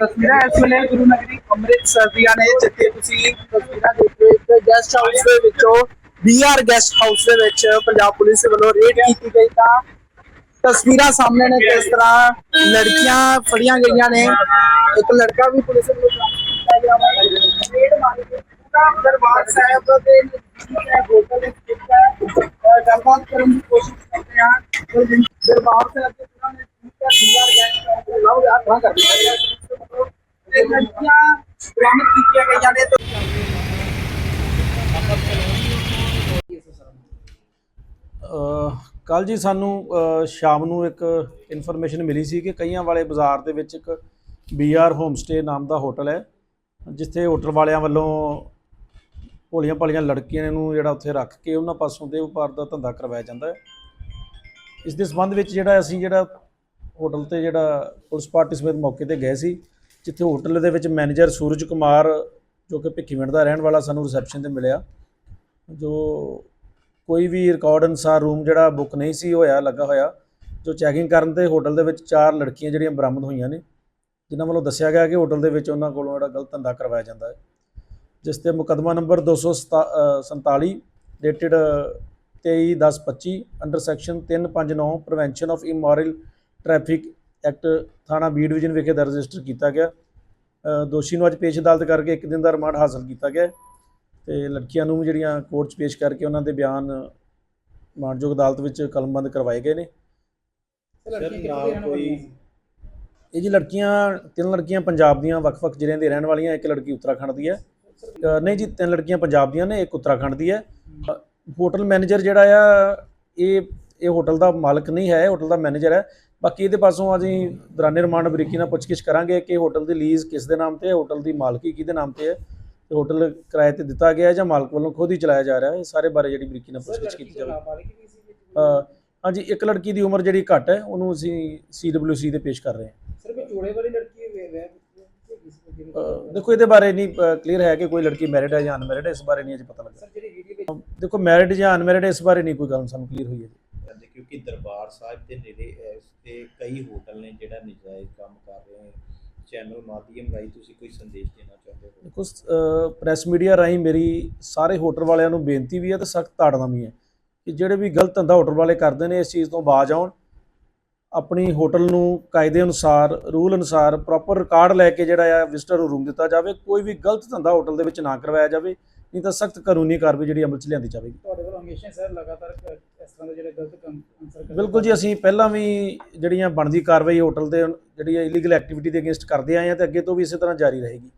ਤਸਵੀਰਾਂ ਇਸ ਵੇਲੇ ਗੁਰੂ ਨਗਰੀ ਅੰਮ੍ਰਿਤਸਰ ਦੀਆਂ ਨੇ, ਜਿੱਥੇ ਤੁਸੀਂ ਤਸਵੀਰਾਂ ਦੇਖ ਰਹੇ ਹੋ। ਗੈਸਟ ਹਾਊਸ ਦੇ ਵਿੱਚੋਂ ਬੀਆਰ ਗੈਸਟ ਹਾਊਸ ਦੇ ਵਿੱਚ ਪੰਜਾਬ ਪੁਲਿਸ ਵੱਲੋਂ ਰੇਡ ਕੀਤੀ ਗਈ ਤਾਂ ਤਸਵੀਰਾਂ ਸਾਹਮਣੇ ਨੇ ਕਿਸ ਤਰ੍ਹਾਂ ਲੜਕੀਆਂ ਫੜੀਆਂ ਗਈਆਂ ਨੇ। ਇੱਕ ਲੜਕਾ ਵੀ ਪੁਲਿਸ ਵੱਲੋਂ ਬਰਾਮਦ ਕੀਤਾ ਗਿਆ ਵਾ। ਰੇਡ ਮਾਰੀ ਗਈ। ਪੂਰਾ ਦਰਬਾਰ ਸਾਹਿਬ ਦੇ ਨਜ਼ਦੀਕ ਹੈ ਹੋਟਲ ਦੇ ਸਥਿਤ ਹੈ ਅਹ, ਗੱਲਬਾਤ ਕਰਨ ਦੀ ਕੋਸ਼ਿਸ਼ ਕਰਦੇ ਹਾਂ। ਦਰਬਾਰ ਸਾਹਿਬ ਦੇ ਪੂਰਾ ਨਜ਼ਦੀਕ ਹੈ ਬੀਆਰ ਗੈਸਟ ਹਾਊਸ ਦੇ ਲਓ ਯਾਰ ਤਾਂ ਕਰ ਤੇ ਲੜਕੀਆਂ ਬਰਾਮਦ ਕੀਤੀਆਂ ਗਈਆਂ ਨੇ ਕੱਲ ਜੀ ਸਾਨੂੰ ਸ਼ਾਮ ਨੂੰ ਇੱਕ ਇਨਫੋਰਮੇਸ਼ਨ ਮਿਲੀ ਸੀ ਕਿ ਕਈਆਂ ਵਾਲੇ ਬਾਜ਼ਾਰ ਦੇ ਵਿੱਚ ਇੱਕ ਬੀਆਰ ਹੋਮਸਟੇ ਨਾਮ ਦਾ ਹੋਟਲ ਹੈ, ਜਿੱਥੇ ਹੋਟਲ ਵਾਲਿਆਂ ਵੱਲੋਂ ਭੋਲੀਆਂ ਭਾਲੀਆਂ ਲੜਕੀਆਂ ਨੂੰ ਜਿਹੜਾ ਉੱਥੇ ਰੱਖ ਕੇ ਉਹਨਾਂ ਪਾਸੋਂ ਦੇ ਵਪਾਰ ਦਾ ਧੰਦਾ ਕਰਵਾਇਆ ਜਾਂਦਾ ਹੈ। ਇਸ ਦੇ ਸੰਬੰਧ ਵਿੱਚ ਜਿਹੜਾ ਅਸੀਂ ਜਿਹੜਾ ਹੋਟਲ ਤੇ ਜਿਹੜਾ ਪੁਲਿਸ ਪਾਰਟੀ ਸਮੇਤ ਮੌਕੇ ਤੇ ਗਏ ਸੀ ਜਿੱਥੇ ਹੋਟਲ ਦੇ ਵਿੱਚ ਮੈਨੇਜਰ ਸੂਰਜ ਕੁਮਾਰ, ਜੋ ਕਿ ਭਿੱਖੀਵਿੰਡ ਦਾ ਰਹਿਣ ਵਾਲਾ, ਸਾਨੂੰ ਰਿਸੈਪਸ਼ਨ ਤੇ ਮਿਲਿਆ। ਜੋ ਕੋਈ ਵੀ ਰਿਕਾਰਡ ਅਨੁਸਾਰ ਰੂਮ ਜਿਹੜਾ ਬੁੱਕ ਨਹੀਂ ਸੀ, ਹੋਇਆ, ਲੱਗਾ ਹੋਇਆ, ਜੋ ਚੈਕਿੰਗ ਕਰਨ ਤੇ ਹੋਟਲ ਦੇ ਵਿੱਚ ਚਾਰ ਲੜਕੀਆਂ ਜਿਹੜੀਆਂ ਬਰਾਮਦ ਹੋਈਆਂ ਨੇ, ਜਿਨ੍ਹਾਂ ਵੱਲੋਂ ਦੱਸਿਆ ਗਿਆ ਕਿ ਹੋਟਲ ਦੇ ਵਿੱਚ ਉਹਨਾਂ ਕੋਲੋਂ ਜਿਹੜਾ ਗਲਤ ਧੰਦਾ ਕਰਵਾਇਆ ਜਾਂਦਾ ਹੈ। ਜਿਸ ਤੇ ਮੁਕੱਦਮਾ number 247 dated 23/10/25 under section 359 prevention of immoral traffic act ਥਾਣਾ ਬੀ ਡਿਵੀਜ਼ਨ ਵਿਖੇ ਦਰਜ ਰਜਿਸਟਰ ਕੀਤਾ ਗਿਆ। ਦੋਸ਼ੀ ਨੂੰ ਅੱਜ ਪੇਸ਼ ਅਦਾਲਤ ਕਰਕੇ ਇੱਕ ਦਿਨ ਦਾ ਰਿਮਾਂਡ ਹਾਸਲ ਕੀਤਾ ਗਿਆ ਤੇ ਲੜਕੀਆਂ ਨੂੰ ਜਿਹੜੀਆਂ ਕੋਰਟ 'ਚ ਪੇਸ਼ ਕਰਕੇ ਉਹਨਾਂ ਦੇ ਬਿਆਨ ਮਾਨਯੋਗ ਅਦਾਲਤ ਵਿੱਚ ਕਲਮਬੰਦ ਕਰਵਾਏ ਗਏ ਨੇ। ਇਹ ਜੀ ਲੜਕੀਆਂ ਤਿੰਨ ਲੜਕੀਆਂ ਪੰਜਾਬ ਦੀਆਂ ਵੱਖ-ਵੱਖ ਜ਼ਿਲ੍ਹਿਆਂ ਦੇ ਰਹਿਣ ਵਾਲੀਆਂ ਇੱਕ ਲੜਕੀ ਉੱਤਰਾਖੰਡ ਦੀ ਹੈ। ਨਹੀਂ ਜੀ ਤਿੰਨ ਲੜਕੀਆਂ ਪੰਜਾਬ ਦੀਆਂ ਨੇ ਇੱਕ ਉੱਤਰਾਖੰਡ ਦੀ ਹੈ। ਹੋਟਲ ਮੈਨੇਜਰ ਜਿਹੜਾ ਆ ਇਹ ਇਹ ਹੋਟਲ ਦਾ ਮਾਲਕ ਨਹੀਂ ਹੈ ਹੋਟਲ ਦਾ ਮੈਨੇਜਰ ਹੈ। ਬਾਕੀ ਇਹਦੇ ਪਾਸੋਂ ਅਸੀਂ ਦੌਰਾਨੇ ਰਿਮਾਂਡ ਬਰੀਕੀ ਨਾਲ ਪੁੱਛਗਿੱਛ ਕਰਾਂਗੇ ਕਿ ਹੋਟਲ ਦੀ ਲੀਜ਼ ਕਿਸ ਦੇ ਨਾਮ ਤੇ ਹੈ ਹੋਟਲ ਦੀ ਮਾਲਕੀ ਕਿਹਦੇ ਨਾਮ ਤੇ ਹੈ। ਤੇ ਹੋਟਲ ਕਿਰਾਏ ਤੇ ਦਿੱਤਾ ਗਿਆ ਹੈ ਜਾਂ ਮਾਲਕ ਵੱਲੋਂ ਖੁਦ ਹੀ ਚਲਾਇਆ ਜਾ ਰਿਹਾ ਹੈ ਇਹ ਸਾਰੇ ਬਾਰੇ ਜਿਹੜੀ ਬਰੀਕੀ ਨਾਲ ਪੁੱਛਗਿੱਛ ਕੀਤੀ ਜਾਵੇ। ਹਾਂਜੀ ਇੱਕ ਲੜਕੀ ਦੀ ਉਮਰ ਜਿਹੜੀ ਘੱਟ ਹੈ ਉਹਨੂੰ ਅਸੀਂ ਸੀਡਬਲਯੂਸੀ ਤੇ ਪੇਸ਼ ਕਰ ਰਹੇ ਹਾਂ। ਸਰ ਕੋਈ ਜੋੜੇ ਵਾਲੀ ਲੜਕੀ ਅ, ਦੇਖੋ ਇਹਦੇ ਬਾਰੇ ਨਹੀਂ ਕਲੀਅਰ ਹੈ ਕਿ ਕੋਈ ਲੜਕੀ ਮੈਰਿਡ ਹੈ ਜਾਂ ਅਨਮੈਰਿਡ ਹੈ ਇਸ ਬਾਰੇ ਨਹੀਂ ਅਜੇ ਪਤਾ ਲੱਗਾ ਜਿਹੜੀ ਵੀਡੀਓ ਵਿੱਚ ਦੇਖੋ ਮੈਰਿਡ ਜਾਂ ਅਨਮੈਰਿਡ ਇਸ ਬਾਰੇ ਨਹੀਂ ਕੋਈ ਗੱਲ ਸਾਨੂੰ ਕਲੀਅਰ ਹੋਈ ਹੈ। ਕਿਉਂਕਿ ਦਰਬਾਰ ਸਾਹਿਬ ਦੇ ਨੇੜੇ ਇਸ ਤੇ ਕਈ ਹੋਟਲ ਨੇ ਜਿਹੜਾ ਨਜਾਇਜ਼ ਕੰਮ ਕਰ ਰਹੇ ਨੇ। ਚੈਨਲ ਮਾਧਿਅਮ ਰਾਹੀਂ ਤੁਸੀਂ ਕੋਈ ਸੰਦੇਸ਼ ਦੇਣਾ ਚਾਹੁੰਦੇ ਹੋ? ਦੇਖੋ ਪ੍ਰੈਸ ਮੀਡੀਆ ਰਾਹੀਂ ਮੇਰੀ ਸਾਰੇ ਹੋਟਲ ਵਾਲਿਆਂ ਨੂੰ ਬੇਨਤੀ ਵੀ ਹੈ ਤੇ ਸਖਤ ਤਾੜਨਾ ਵੀ ਹੈ ਕਿ ਜਿਹੜੇ ਵੀ ਗਲਤ ਧੰਦਾ ਹੋਟਲ ਵਾਲੇ ਕਰਦੇ ਨੇ ਇਸ ਚੀਜ਼ ਤੋਂ ਬਾਜ਼ ਆਉਣ। ਆਪਣੀ ਹੋਟਲ ਨੂੰ ਕਾਇਦੇ ਅਨੁਸਾਰ ਰੂਲ ਅਨੁਸਾਰ ਪ੍ਰੋਪਰ ਰਿਕਾਰਡ ਲੈ ਕੇ ਜਿਹੜਾ ਆ ਵਿਜ਼ਟਰ ਨੂੰ ਰੂਮ ਦਿੱਤਾ ਜਾਵੇ। ਕੋਈ ਵੀ ਗਲਤ ਧੰਦਾ ਹੋਟਲ ਦੇ ਵਿੱਚ ਨਾ ਕਰਵਾਇਆ ਜਾਵੇ ਨਹੀਂ ਤਾਂ ਸਖਤ ਕਾਨੂੰਨੀ ਕਾਰਵਾਈ ਜਿਹੜੀ ਅਮਲ 'ਚ ਲਿਆਂਦੀ ਜਾਵੇਗੀ। ਤੁਹਾਡੇ ਵੱਲੋਂ ਹਮੇਸ਼ਾ ਸਰ ਲਗਾਤਾਰ ਇਸ ਤਰ੍ਹਾਂ ਦੇ ਜਿਹੜੇ ਗਲਤ ਕੰਮ ਆਨਸਰ ਕਰਦੇ ਬਿਲਕੁਲ ਜੀ, ਅਸੀਂ ਪਹਿਲਾਂ ਵੀ ਜਿਹੜੀਆਂ ਬਣਦੀ ਕਾਰਵਾਈ ਹੋਟਲ ਦੇ ਜਿਹੜੀ ਇਲੀਗਲ ਐਕਟੀਵਿਟੀ ਦੇ ਅਗੇਂਸਟ ਕਰਦੇ ਆਏ ਹਾਂ ਤੇ ਅੱਗੇ ਤੋਂ ਵੀ ਇਸੇ ਤਰ੍ਹਾਂ ਜਾਰੀ ਰਹੇਗੀ।